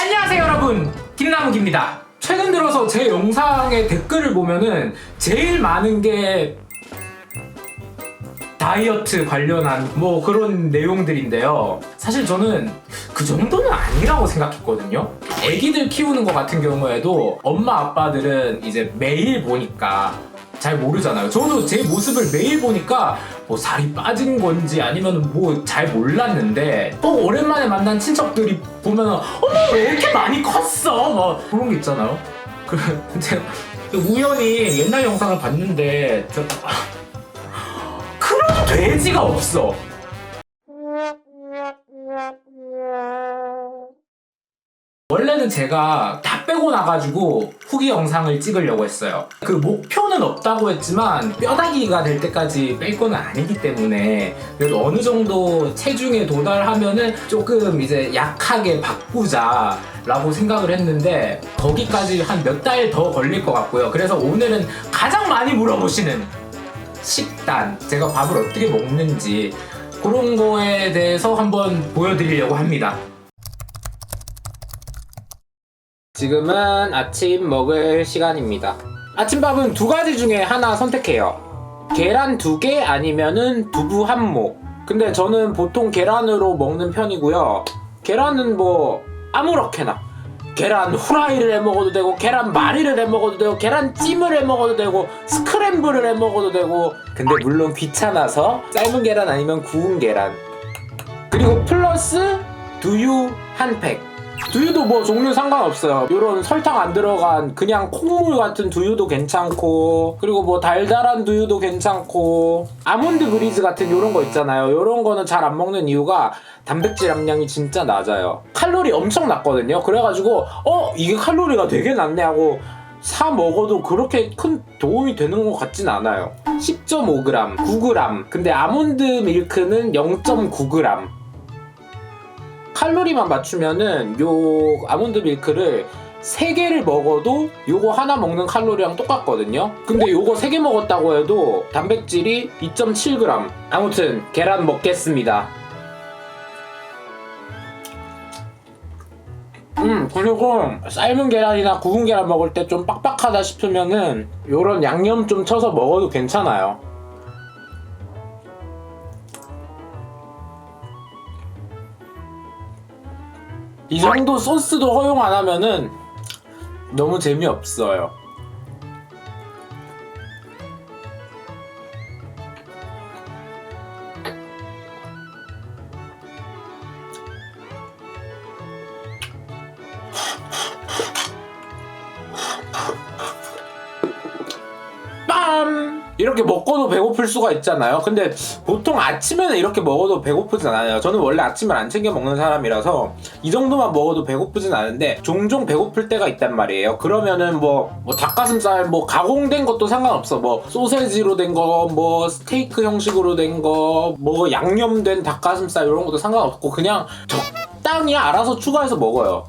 안녕하세요 여러분. 김나무입니다. 최근 들어서 제 영상의 댓글을 보면은 제일 많은 게 다이어트 관련한 뭐 그런 내용들인데요. 사실 저는 그 정도는 아니라고 생각했거든요. 애기들 키우는 것 같은 경우에도 엄마 아빠들은 이제 매일 보니까 잘 모르잖아요. 저도 제 모습을 매일 보니까 뭐 살이 빠진 건지 아니면 뭐 잘 몰랐는데 또 오랜만에 만난 친척들이 보면 어머 왜 이렇게 많이 컸어? 뭐 그런 게 있잖아요. 그 제가 우연히 옛날 영상을 봤는데 저 그런 돼지가 없어 원래는 제가 다 빼고 나가지고 후기 영상을 찍으려고 했어요. 그 목표는 없다고 했지만 뼈다귀가 될 때까지 뺄 거는 아니기 때문에 그래도 어느 정도 체중에 도달하면은 조금 이제 약하게 바꾸자. 라고 생각을 했는데 거기까지 한 몇 달 더 걸릴 것 같고요. 그래서 오늘은 가장 많이 물어보시는 식단, 제가 밥을 어떻게 먹는지 그런 거에 대해서 한번 보여드리려고 합니다. 지금은 아침 먹을 시간입니다. 아침밥은 두 가지 중에 하나 선택해요. 계란 두 개 아니면은 두부 한 모. 근데 저는 보통 계란으로 먹는 편이고요. 계란은 뭐 아무렇게나. 계란 후라이를 해 먹어도 되고 계란 말이를 해 먹어도 되고 계란 찜을 해 먹어도 되고 스크램블을 해 먹어도 되고 근데 물론 귀찮아서 삶은 계란 아니면 구운 계란 그리고 플러스 두유 한 팩. 두유도 뭐 종류 상관없어요. 요런 설탕 안 들어간 그냥 콩물 같은 두유도 괜찮고 그리고 뭐 달달한 두유도 괜찮고 아몬드 브리즈 같은 요런 거 있잖아요. 요런 거는 잘 안 먹는 이유가 단백질 함량이 진짜 낮아요. 칼로리 엄청 낮거든요. 그래가지고 어 이게 칼로리가 되게 낮네 하고 사 먹어도 그렇게 큰 도움이 되는 것 같진 않아요. 10.5g, 9g. 근데 아몬드 밀크는 0.9g. 칼로리만 맞추면은 요 아몬드 밀크를 3개를 먹어도 요거 하나 먹는 칼로리랑 똑같거든요. 근데 요거 3개 먹었다고 해도 단백질이 2.7g. 아무튼 계란 먹겠습니다. 음 그리고 삶은 계란이나 구운 계란 먹을 때 좀 빡빡하다 싶으면은 요런 양념 좀 쳐서 먹어도 괜찮아요. 이 정도 소스도 허용 안 하면은 너무 재미없어요. 이렇게 먹고도 배고플 수가 있잖아요. 근데 보통 아침에는 이렇게 먹어도 배고프진 않아요. 저는 원래 아침을 안 챙겨 먹는 사람이라서 이 정도만 먹어도 배고프진 않은데 종종 배고플 때가 있단 말이에요. 그러면은 뭐, 뭐 닭가슴살 뭐 가공된 것도 상관없어. 뭐 소세지로 된 거, 뭐 스테이크 형식으로 된 거, 뭐 양념된 닭가슴살 이런 것도 상관없고 그냥 적당히 알아서 추가해서 먹어요.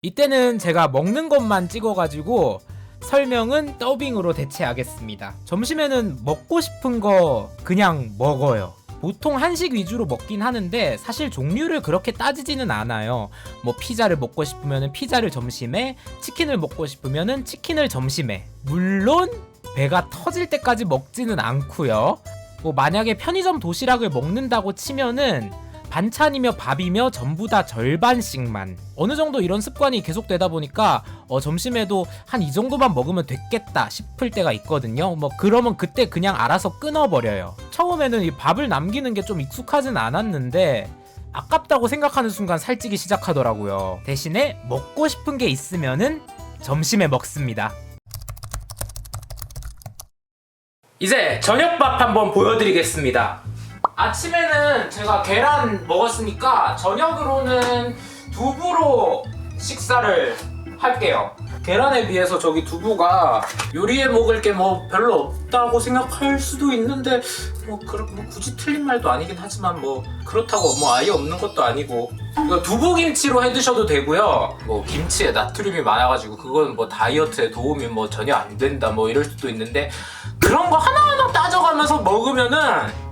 이때는 제가 먹는 것만 찍어가지고 설명은 더빙으로 대체하겠습니다. 점심에는 먹고 싶은 거 그냥 먹어요. 보통 한식 위주로 먹긴 하는데 사실 종류를 그렇게 따지지는 않아요. 뭐 피자를 먹고 싶으면 피자를 점심에, 치킨을 먹고 싶으면 치킨을 점심에. 물론 배가 터질 때까지 먹지는 않고요. 뭐 만약에 편의점 도시락을 먹는다고 치면은 반찬이며 밥이며 전부 다 절반씩만 어느 정도 이런 습관이 계속되다 보니까 어, 점심에도 한 이 정도만 먹으면 됐겠다 싶을 때가 있거든요. 뭐 그러면 그때 그냥 알아서 끊어버려요. 처음에는 이 밥을 남기는 게 좀 익숙하진 않았는데 아깝다고 생각하는 순간 살찌기 시작하더라고요. 대신에 먹고 싶은 게 있으면은 점심에 먹습니다. 이제 저녁밥 한번 보여드리겠습니다. 아침에는 제가 계란 먹었으니까 저녁으로는 두부로 식사를 할게요. 계란에 비해서 저기 두부가 요리에 먹을 게 뭐 별로 없다고 생각할 수도 있는데 뭐, 그뭐 굳이 틀린 말도 아니긴 하지만 뭐 그렇다고 뭐 아예 없는 것도 아니고 이거 두부김치로 해 드셔도 되고요. 뭐 김치에 나트륨이 많아가지고 그건 뭐 다이어트에 도움이 뭐 전혀 안 된다 뭐 이럴 수도 있는데 그런 거 하나 따져가면서 먹으면은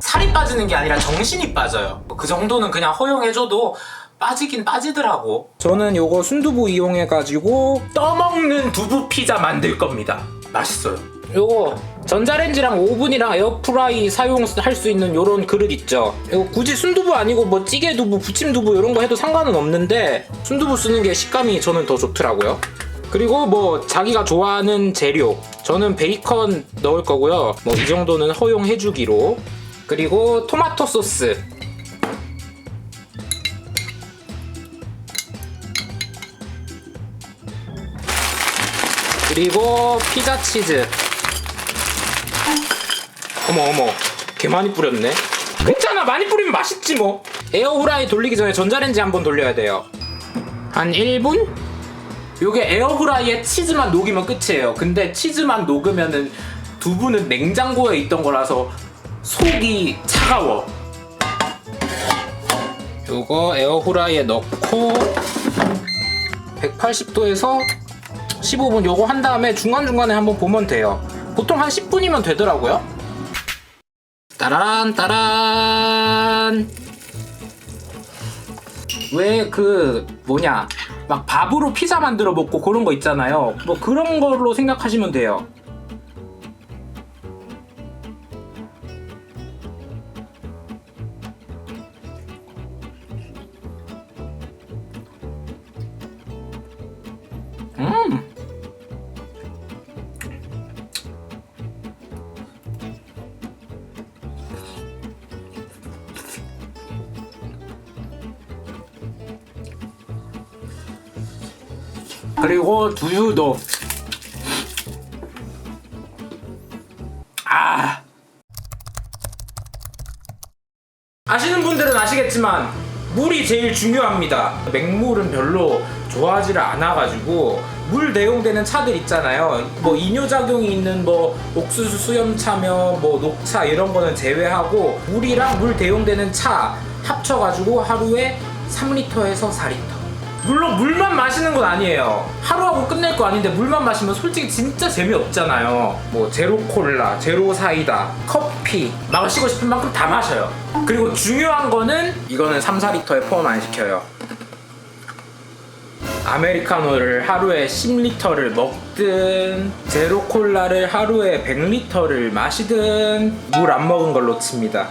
살이 빠지는 게 아니라 정신이 빠져요. 그 정도는 그냥 허용해줘도 빠지긴 빠지더라고. 저는 요거 순두부 이용해가지고 떠먹는 두부 피자 만들 겁니다. 맛있어요. 요거 전자레인지랑 오븐이랑 에어프라이 사용할 수 있는 요런 그릇 있죠. 이거 굳이 순두부 아니고 뭐 찌개 두부, 부침 두부 이런 거 해도 상관은 없는데 순두부 쓰는 게 식감이 저는 더 좋더라고요. 그리고 뭐 자기가 좋아하는 재료 저는 베이컨 넣을 거고요. 뭐 이 정도는 허용해주기로. 그리고 토마토 소스 그리고 피자 치즈. 어머 어머, 개 많이 뿌렸네. 괜찮아, 많이 뿌리면 맛있지 뭐. 에어후라이 돌리기 전에 전자레인지 한번 돌려야 돼요. 한 1분? 요게 에어후라이에 치즈만 녹이면 끝이에요. 근데 치즈만 녹으면은 두부는 냉장고에 있던 거라서 속이 차가워. 요거 에어후라이에 넣고 180도에서 15분 요거 한 다음에 중간중간에 한번 보면 돼요. 보통 한 10분이면 되더라고요. 따란 따란 왜 그 뭐냐 막 밥으로 피자 만들어 먹고 그런 거 있잖아요. 뭐 그런 걸로 생각하시면 돼요. 그리고 두유도 아 아시는 분들은 아시겠지만 물이 제일 중요합니다. 맹물은 별로 좋아하지를 않아가지고 물 대용되는 차들 있잖아요. 뭐 이뇨작용이 있는 뭐 옥수수 수염차며 뭐 녹차 이런 거는 제외하고 물이랑 물 대용되는 차 합쳐가지고 하루에 3리터에서 4리터. 물론 물만 마시는 건 아니에요. 하루하고 끝낼 거 아닌데 물만 마시면 솔직히 진짜 재미없잖아요. 뭐 제로 콜라, 제로 사이다, 커피 마시고 싶은 만큼 다 마셔요. 그리고 중요한 거는 이거는 3, 4리터에 포함 안 시켜요. 아메리카노를 하루에 10리터를 먹든 제로 콜라를 하루에 100리터를 마시든 물 안 먹은 걸로 칩니다.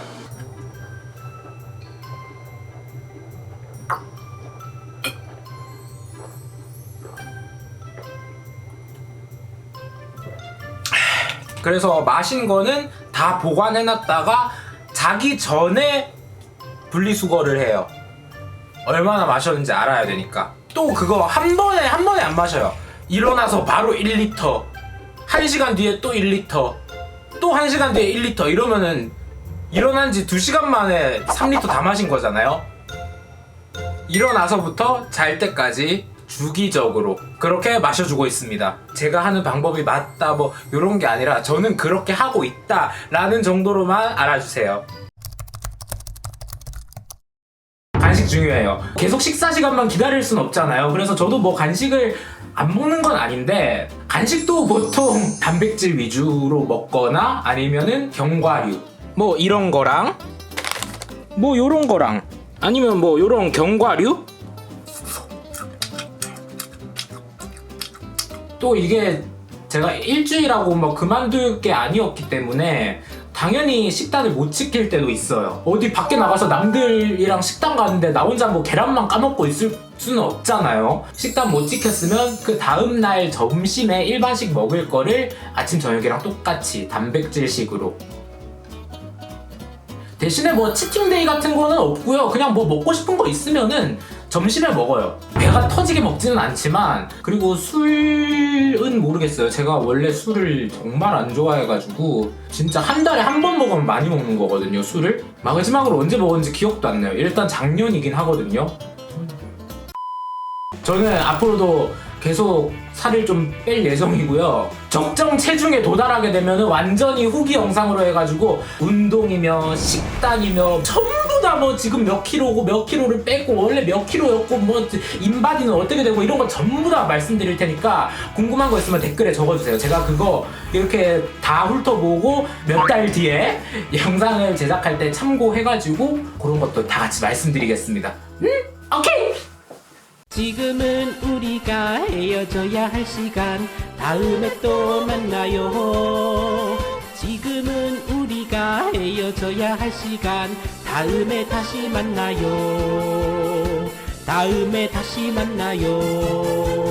그래서 마신 거는 다 보관해놨다가 자기 전에 분리수거를 해요. 얼마나 마셨는지 알아야 되니까. 또 그거 한 번에 한 번에 안 마셔요. 일어나서 바로 1리터. 1시간 뒤에 또 1리터. 또 1시간 뒤에 1리터. 이러면은 일어난 지 2시간 만에 3리터 다 마신 거잖아요. 일어나서부터 잘 때까지 주기적으로 그렇게 마셔주고 있습니다. 제가 하는 방법이 맞다 뭐 이런 게 아니라 저는 그렇게 하고 있다라는 정도로만 알아주세요. 간식 중요해요. 계속 식사 시간만 기다릴 순 없잖아요. 그래서 저도 뭐 간식을 안 먹는 건 아닌데 간식도 보통 단백질 위주로 먹거나 아니면은 견과류 뭐 이런 거랑 뭐 요런 거랑 아니면 뭐 요런 견과류 또 이게 제가 일주일하고 뭐 그만둘 게 아니었기 때문에 당연히 식단을 못 지킬 때도 있어요. 어디 밖에 나가서 남들이랑 식당 가는데 나 혼자 뭐 계란만 까먹고 있을 수는 없잖아요. 식단 못 지켰으면 그 다음날 점심에 일반식 먹을 거를 아침 저녁이랑 똑같이 단백질식으로 대신에 뭐 치팅데이 같은 거는 없고요. 그냥 뭐 먹고 싶은 거 있으면은 점심에 먹어요. 배가 터지게 먹지는 않지만 그리고 술은 모르겠어요. 제가 원래 술을 정말 안 좋아해가지고 진짜 한 달에 한 번 먹으면 많이 먹는 거거든요. 술을 마지막으로 언제 먹었는지 기억도 안 나요. 일단 작년이긴 하거든요. 저는 앞으로도 계속 살을 좀 뺄 예정이고요. 적정 체중에 도달하게 되면 완전히 후기 영상으로 해가지고 운동이며 식단이며 전부 전부 다 뭐 지금 몇 킬로고 몇 킬로를 뺐고 원래 몇 킬로였고 뭐 인바디는 어떻게 되고 이런 거 전부 다 말씀드릴 테니까 궁금한 거 있으면 댓글에 적어주세요. 제가 그거 이렇게 다 훑어보고 몇 달 뒤에 영상을 제작할 때 참고해가지고 그런 것도 다 같이 말씀드리겠습니다. 응? 오케이! 지금은 우리가 헤어져야 할 시간 다음에 또 만나요 지금은 우리가 헤어져야 할 시간 다음에 다시 만나요 다음에 다시 만나요